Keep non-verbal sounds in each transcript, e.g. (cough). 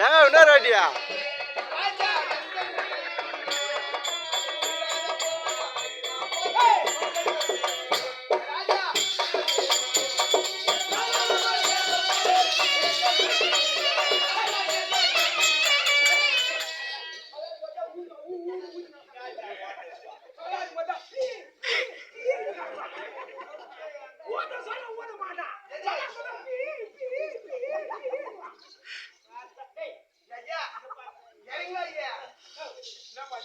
ஏன்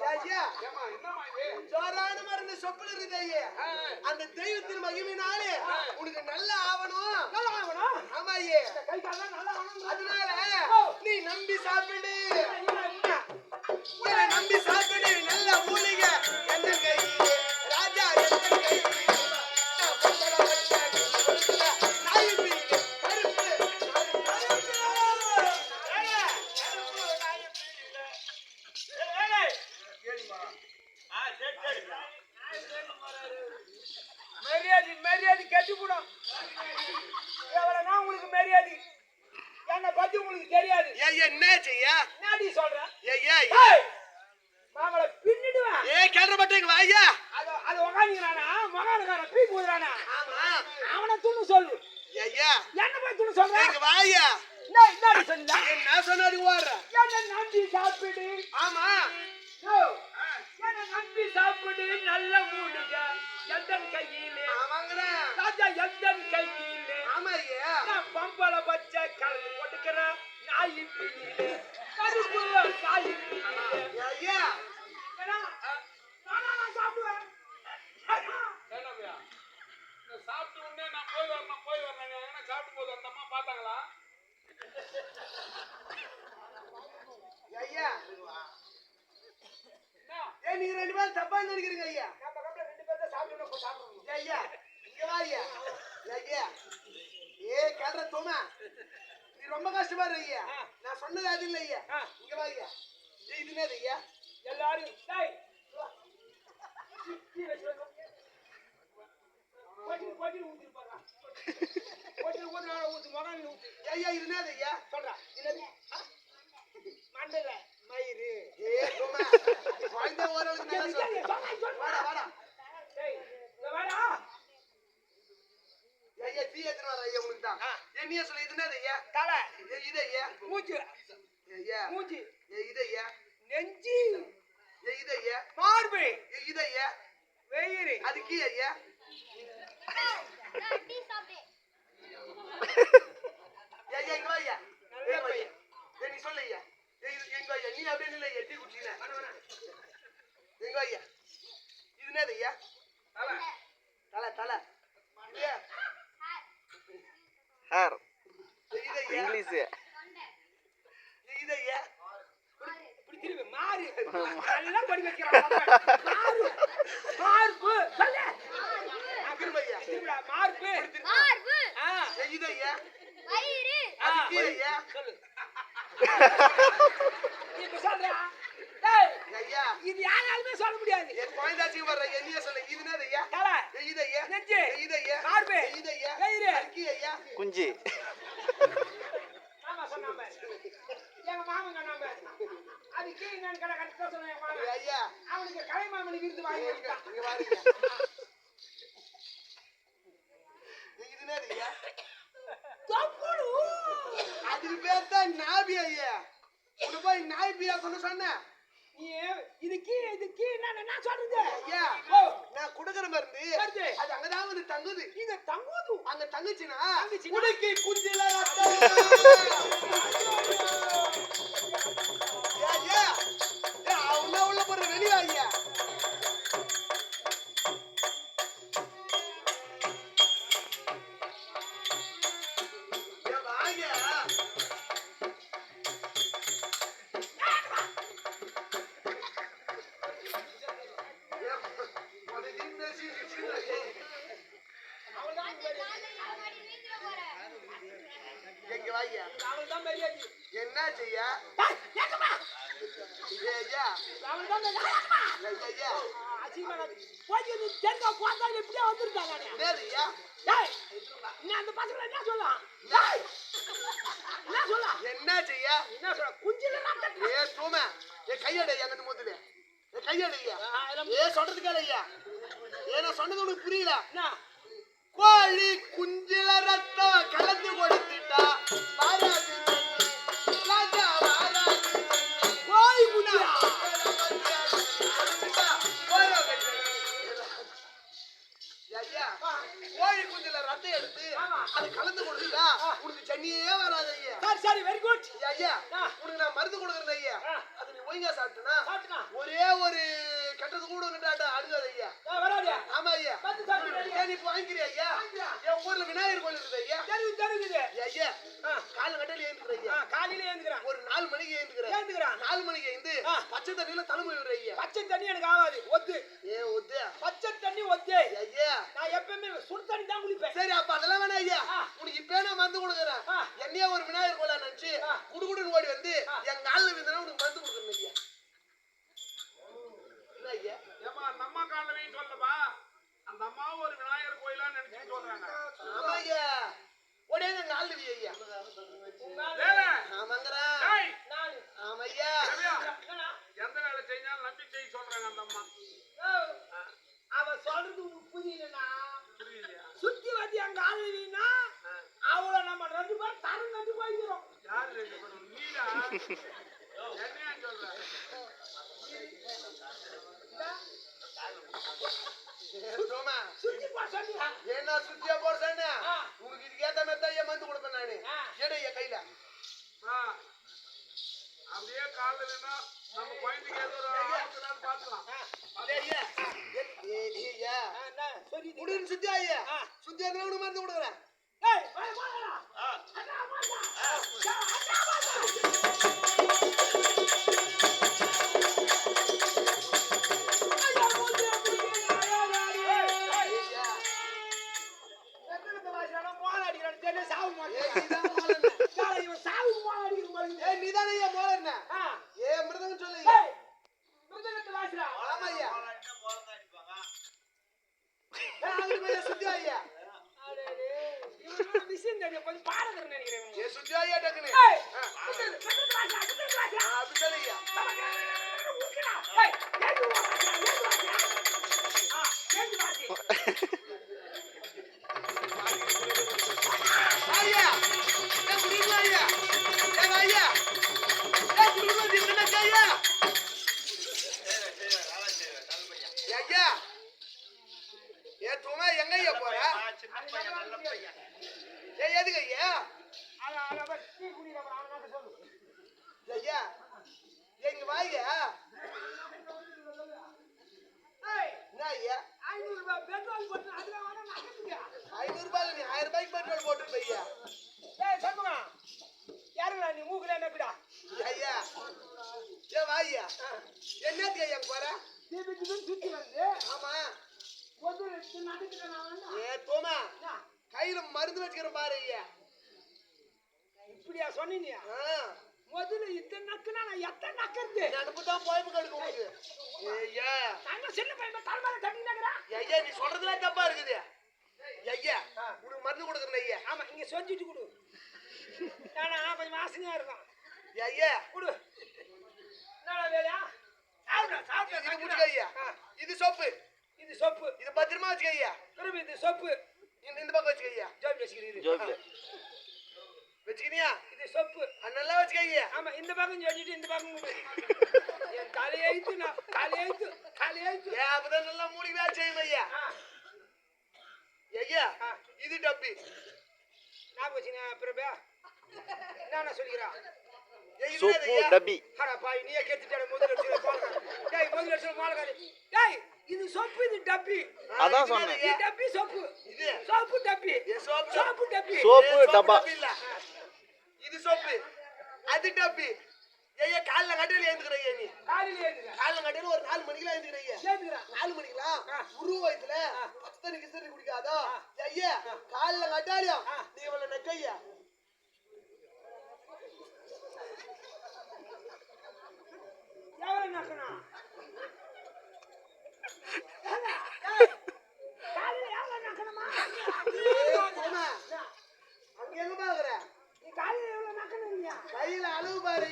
போச்சு ஜோரான மருந்து சொப்பல் இருக்குது ஐயா. அந்த தெய்வத்தின் மகிமையினாலே உனக்கு நல்ல ஆவணும் ஆமா ஐயே அதனால நீ நம்பி சாப்பிடு. நம்பி சாப்பிடு. நல்ல மூலிகை என்னாச்சு ஐயா? என்னடி ஏய், ஏய், மாமலை பின்னிடுவேன் ஏய், கேள்ற மாட்டேங்க, ஐயா. அது அது உக்காந்துக்கிறானா மகானுக்காரன் பீ போதுறானா ஆமா. அவனை துணு சொல்லு ஐயா, என்ன போய் துணு சொல்ற ஐயா. என்ன என்னடி என்ன ஓடுற? என்ன நம்பி சாப்பிடு ஆமா. என்ன நம்பி சாப்பிடு நல்ல மூடுக எந்த கையிலே ஆமாங்கண்ணா. ராஜா எந்த கையிலே ஆமா ஐயா. நான் பம்பள பச்சை கலந்து போட்டுக்கிறேன் நாய் பிடியிலே கருப்பு ஐயா. ஏன்னா, நானா நான் சாப்பிடுவேன் ஏன்னா, சாப்பிட்டு உடனே நான் போய் வரணும் போய் வரணும் ஏன்னா சாப்பிடும் போது அந்த அம்மா பார்த்தாங்களா ஏய், ஐயா. ஏய், நீங்க ரெண்டு பேரும் தப்பா நினைக்கிறீங்க ஐயா. நம்ம கம்பெனி ரெண்டு பேரும் தான் சாப்பிடணும் இப்ப சாப்பிடணும் ஏய், ஐயா, இங்க வா ஐயா. ஏய், ஐயா. ஏ கேள்ற தோமா. ரொம்ப கஷ்டப்படுற ஐயா. நான் சொன்னது அது இல்ல ஐயா. இங்க வா ஐயா. இது என்னது ஐயா? எல்லாரும் டேய் ஐயா, இது என்னது ஐயா? சொல்றா என்னது ஆ? மண்டல மயிறு ஏய், தோமா. குழந்தை ஓரளவுக்கு நல்லா சொல்லு. வாடா, வாடா. டேய் வாடா ஐயா, எடுத்துட்டு வரேன் ஐயா, தான். ஏய், நீயே சொல்லு, இது என்னது ஐயா? தலை ஏய், இது ஐயா. மூச்சு ஏய், ஐயா. மூச்சு ஏய், இது ஐயா. நெஞ்சு ஏய், இது ஐயா. மார்பு இது ஐயா. வெயிறு அது கீ ஐயா. ஐயா, இங்க ஐயா. ஏய், நீ சொல்லு ஐயா. எங்க ஐயா? நீ அப்படியே நில்லு ஐயா, டீ குடிச்சிக்கினே. எங்க ஐயா? இது என்னது ஐயா? தலை, தலை. ஐயா. ஹேர். இங்கிலீஷ் இது யாராலுமே சொல்ல முடியாது. என் குழந்தாச்சுக்கு வர்ற நீயே சொல்லு. இது என்னது ஐயா? குஞ்சு. எங்க மாமன் சொன்னாம அது கீழே நான் கடை கட்ட சொன்னேன் என் ஏய், மாமன் ஐயா. அவனுக்கு கலை மாமனுக்கு விருது வாங்கி இங்க கொடுத்தான். இங்க பாருங்க. இது ஐயா? தொப்புளு. அதுக்கு பேர் தான் நாபி ஐயா. உனக்கு போய் நாய் பியா சொன்ன? சொன்னேன் நீ இது கீழே இது நான் என்ன சொல்றது ஐயா ஓ நான் குடுக்கற மருந்து. அது அங்கதான் வந்து தங்குது இது தங்குது அங்க தங்குச்சுன்னா தங்குச்சுன்னா? நானு. என்னது ஐயா. டேய், நீ அந்த பசங்களை என்ன சொல்லலாம்? டேய், என்ன சொல்லலாம்? என்ன செய்ய? என்ன சொல்ல? குஞ்சில. ஏ தூம ஏ கையடை ஐயா அந்த முதல்ல ஏ கையடை ஐயா. ஆ, இதெல்லாம் ஏ சொல்றது கேளு ஐயா. ஏ நான் சொன்னது உனக்கு புரியல. என்ன? கோழி குஞ்சில ரத்தம் கலந்து கொடுத்துட்டா. கோழி. ஐயா, கோழி குஞ்சில ரத்தம் எடுத்து. அது கலந்து கொடுத்துட்டா உனக்கு சன்னியே வராது ஐயா சரி, சரி, very good. ஐயா. உனக்கு நான் மருந்து கொடுக்குறேன் ஐயா. அது ஒழுங்கா சாப்பிட்டனா? ஒரே ஒரு கட்டது கூட உன்கிட்ட அழுகாது ஐயா. ஆமா ஐயா நீ இப்போ வாங்கிக்கிறியா ஐயா. என் ஊர்ல விநாயகர் கோயில் இருக்குது ஐயா தெரியுது, தெரியுது. ஐயா கால கட்டையில ஏந்துக்கிற ஆ, ஐயா காலையில ஏந்துக்கிறேன். ஒரு நாலு மணிக்கு ஏந்துக்கிற ஏந்துக்கிறேன். நாலு மணிக்கு ஏந்து. பச்சை தண்ணியில தலைமை விடுற ஐயா பச்சை தண்ணி எனக்கு ஆகாது ஒத்து ஏ ஒத்து பச்சை தண்ணி ஒத்து ஐயா நான் எப்பவுமே சுடு தண்ணி தான் குளிப்பேன் சரி அப்ப அதெல்லாம் வேணாம் ஐயா. உனக்கு இப்பயே நான் மருந்து கொடுக்குறேன். என்னையே ஒரு விநாயகர் கோயிலா நினைச்சு. குடுகுடுன்னு ஓடி வந்து ஆ. என் காலில் விழுந்தனா உனக்கு மருந்து கொடுக்குறேன் ஐயா என்ன ஐயா ஏம்மா அந்த அம்மா காலில் வை சொல்லப்பா அந்த அம்மாவும் ஒரு விநாயகர் கோயிலா நினைச்சு சொல்றாங்க ஆமா ஐயா உடனே எங்க ஆள் ஐயா வேற ஆமாங்கிறேன் டேய் நான் ஆமா ஐயா ரவியா, என்னடா? எந்த வேலை செஞ்சாலும் நம்பி செய்ய சொல்றாங்க அந்த அம்மா ஓ, அவ சொல்றது உனக்கு புரியலண்ணா புரியலையா சுத்தி வந்து எங்க ஆளுனா அவளை நம்ம ரெண்டு பேரும் தரம் கண்டு போய்க்கிறோம் யாரு ரெண்டு பேரும்? நீடா என்னையா சொல்ற சோமா சுத்தி போ சொன்னியா என்ன சுத்தியா போட சொன்ன. உனக்கு இதுக்கு ஏத்த மாதிரி ஐயா மருந்து கொடுப்பேன் நானு. எடு ஐயா கையில. அப்படியே காலில் நின்னா நம்ம குழந்தைக்கு ஏதோ ஒரு சொல்லிட்டு முடின்னு சுத்தியா ஐயா. சுத்தியா உனக்கு மருந்து கொடுக்குறேன். Hallelujah. சொல்றதுலாம் தப்பா இருக்குது. ஐயா உனக்கு மருந்து கொடுக்குறேன் ஐயா. ஆமா இங்க சொஞ்சிட்டு கொடு. ஏன்னா கொஞ்சம் வாசனையா இருக்கும் ஐயா. கொடு. என்னடா வேலையா? சாப்பிட சாப்பிட. இது முடிச்சுக்க ஐயா. இது சோப்பு. இது சொப்பு. இது பத்திரமா வச்சுக்க ஐயா. திரும்பி இது சொப்பு. இந்த இந்த பக்கம் வச்சுக்க ஐயா. ஜோபி வச்சுக்கிறீரு. வச்சுக்கினியா? இது சொப்பு. நல்லா வச்சுக்க ஐயா. ஆமா இந்த பக்கம் சொல்லிட்டு இந்த பக்கம் அப்பதான் நல்லா மூடி வேலை செய்யும் ஐயா ஆ. ஐயா ஆ. இது டப்பி. நான் வச்சுங்க பிரபா என்ன சொல்லிக்கிறா சோப்பு? டப்பி. அட பாய் நீயே கேட்டுட்டாட முதல் வருஷம் மாலகாரி டேய் முதல் வருஷம் மாலகாரி டேய் இது சொப்பு இது டப்பி. அதான் சொன்னேன். இது? டப்பி சொப்பு. இது? சோப்பு டப்பி. ஏ, சோப்பு? டப்பி. சோப்பு டப்பா. இது சோப்பு. அது டப்பி. ஏய்யா காலைல கட்டையில ஏந்துக்கிறீங்க நீ? காலையில ஏந்துக்க காலைல கட்டையில ஒரு நாலு மணிக்கு ஏந்துக்கிறீங்க ஏந்துக்கிறா நாலு மணிக்குலாம் குரு வயசுல பத்தனை கிசரி குடிக்காதோ? ஐயா காலைல கட்டாலியா நீ இவள நெக்கையா? எவ்வளவு நக்கணும்? அங்க எங்க பாக்குற நீ காலையில எவ்வளவு நக்கணும் கையில அளவு பாரு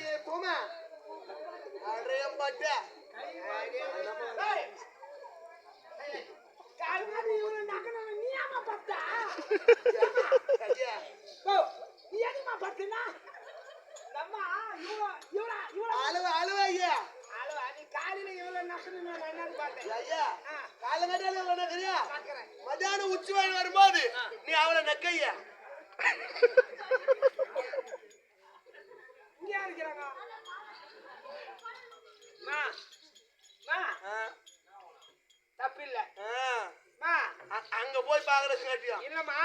பார்க்கறேன். மத்தியானம் (laughs) உச்சி வாங்கி வரும்போது நீ அவளை நக்கையா. (laughs) காட்டியா இல்லம்மா,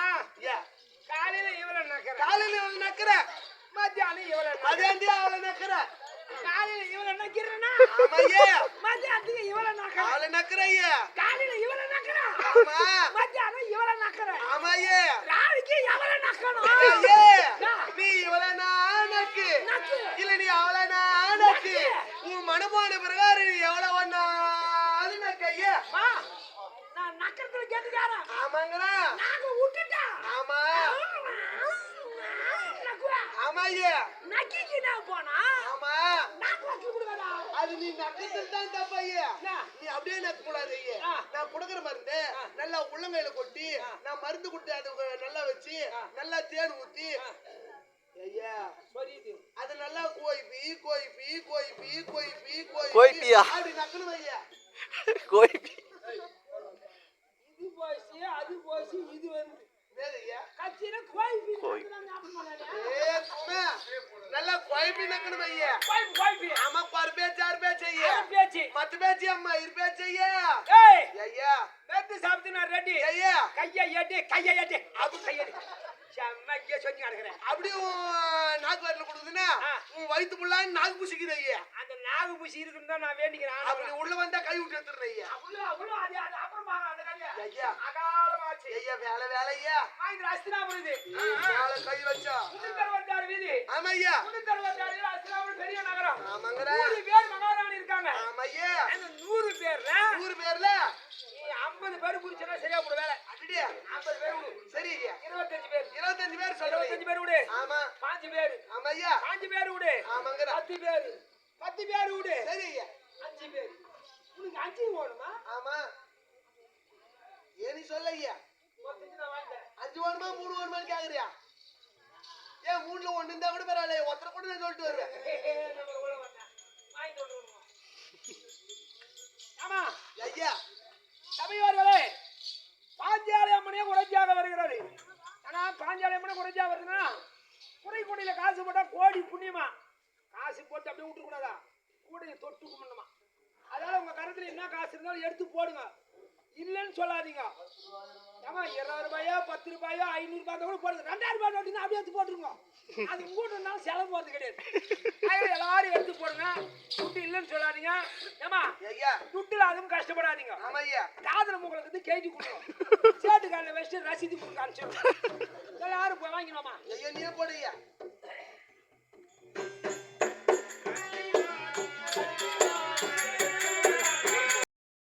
காலையில இவளை நக்கறேன். காலையில அவளை நக்கிற மத்தியானம் இவளை நக்கறேன். மதியாந்தியா அவளை நக்கிற காலையில இவளை நக்கிறேனா? ஆமா ஐயா மத்தியானத்துக்கு இவளை நக்கறேன். அவளை நக்கிற ஐயா காலையில இவளை நக்கறேன். ஆமா மத்தியானம் இவளை நக்கறேன். ஆமா ஐயா ராவிக்கு எவளை நக்கணும்? ஐயா நீ இவளை நானக்கு. இல்ல நீ அவளை நானக்கு உன் மனமான பிரகாரம் நீ எவ்வளவு ஒன்னா அது நக்க ஐயா மா, நான் நக்கறதுல கேட்டுக்காரன். ஆமாங்கடா நாங்க விட்டுட்டா. ஆமா ஐயா நக்கிக்கு நான் போனா, ஆமா. நான் நக்கி? அது நீ நக்கத்தில் தான்? நீ அப்படியே நக்க கூடாது. நான் கொடுக்குற மருந்து நல்லா உள்ளங்கையில கொட்டி நான் மருந்து கொடுத்து அது நல்லா வச்சு நல்லா தேன் ஊத்தி ஐயா. புரியுது. அது நல்லா கோய்பி கோய்பி கோய்பி கோய்பி கோய்பி கோய்பியா? அப்படி நக்கணும் ஐயா. கோயிப்பி. இது போச்சு, அது போச்சு, இது வந்து. கட்சியில கோயிப்பி கோய். நக்குதான் ஞாபகம் பண்ணானே. ஏ சும்மா நல்லா கோய்பி நக்கணும் ஐயா கோயிப்பி, கோயிப்பி. ஆமா பாரு பேச்சு ஆறு பேச்சு ஐயா பேச்சு. மத்த பேச்சு அம்மா இரு பேச்சு ஐயா ஏய், ஐயா நேத்து சாப்பிட்டு நான் ரெடி. ஐயா கையை ஏட்டு, கையை ஏட்டு. அது கையை ஏட்டு. செம்ம இங்கே சொல்லி கிடக்குறேன். அப்படியும் நாக்கு வரல கொடுக்குதுன்னா. உன் வயித்து புள்ளான்னு நாக்கு புசிக்குது ஐயா. அந்த நாகு பூசி இருக்குன்னு தான் நான் வேண்டிக்கிறேன். அப்படி உள்ள வந்தா கை விட்டு எடுத்துறேன் ஐயா. ஐயா. அகாலமாச்சு. ஐயா வேலை வேலை ஐயா. வாங்கி அஸ்தினாபுரம் இது கை வச்சா. முன்னூத்தி வீதி. ஆமா ஐயா. முன்னூத்தி அறுபத்தாறு அஸ்தினாபுரம் பெரிய நகரம். ஆமாங்கடா. நூறு பேர் மகாராணி இருக்காங்க. ஆமா ஐயா. அந்த நூறு பேர்ல? ஊர் பேர்ல? நீ ஐம்பது பேர் குறிச்சனா சரியா போடு வேலை. ஐம்பது பேர். சரி இருபத்தஞ்சு பேர். இருபத்தஞ்சு பேர் இருபத்தஞ்சு சொல்றேன் பேர் விடு. ஆமா. பாஞ்சு பேர். ஆமா ஐயா பாஞ்சு பேர் விடு. ஆமாங்கடா பத்து பேர். பத்து பேர் விடு. சரி ஐயா. அஞ்சு பேர். உனக்கு அஞ்சு வேணுமா? ஆமா. ஏனி சொல்ல ஐயா. அஞ்சு வேணுமா மூணு வேணுமான்னு கேக்குறியா? ஏன் மூணுல ஒண்ணு இருந்தா கூட பரவாயில்ல ஒருத்தரை கூட நான் சொல்லிட்டு வருவேன். ஆமா. ஐயா. சபையோர்களே பாஞ்சாலி அம்மனே குறைஞ்சாக வருகிறது. ஆனா பாஞ்சாலி அம்மனே குறைஞ்சா வருதுன்னா குறை கொடியில காசு போட்டா கோடி புண்ணியமா? காசு போட்டு அப்படியே விட்டுக்கூடாதா கூடையை தொட்டு கும்பிடணுமா அதனால உங்க கருத்துல என்ன காசு இருந்தாலும் எடுத்து போடுங்க. இல்லைன்னு சொல்லாதீங்க. ஏமா இருபது ரூபாயோ பத்து ரூபாயோ ஐநூறு ரூபாய் கூட போடுங்க ரெண்டாயிரம் ரூபாய் நோட்டுனா அப்படியே எடுத்து போட்டுருங்க. அது இருந்தாலும் செலவு போகிறது கிடையாது. அதனால எல்லாரும் எடுத்து போடுங்க. துட்டு இல்லைன்னு சொல்லாதீங்க. ஏமா ஐயா துட்டுல அதுவும் கஷ்டப்படாதீங்க. ஆமா ஐயா. காதல உங்களுக்கு வந்து கேஜி கொடுக்கணும் சேட்டு காலில் வச்சுட்டு ரசீது கொடுக்க அனுப்பிச்சிடும் எல்லாரும் போய் வாங்கினோமா ஐயா நீயே போடு ஐயா.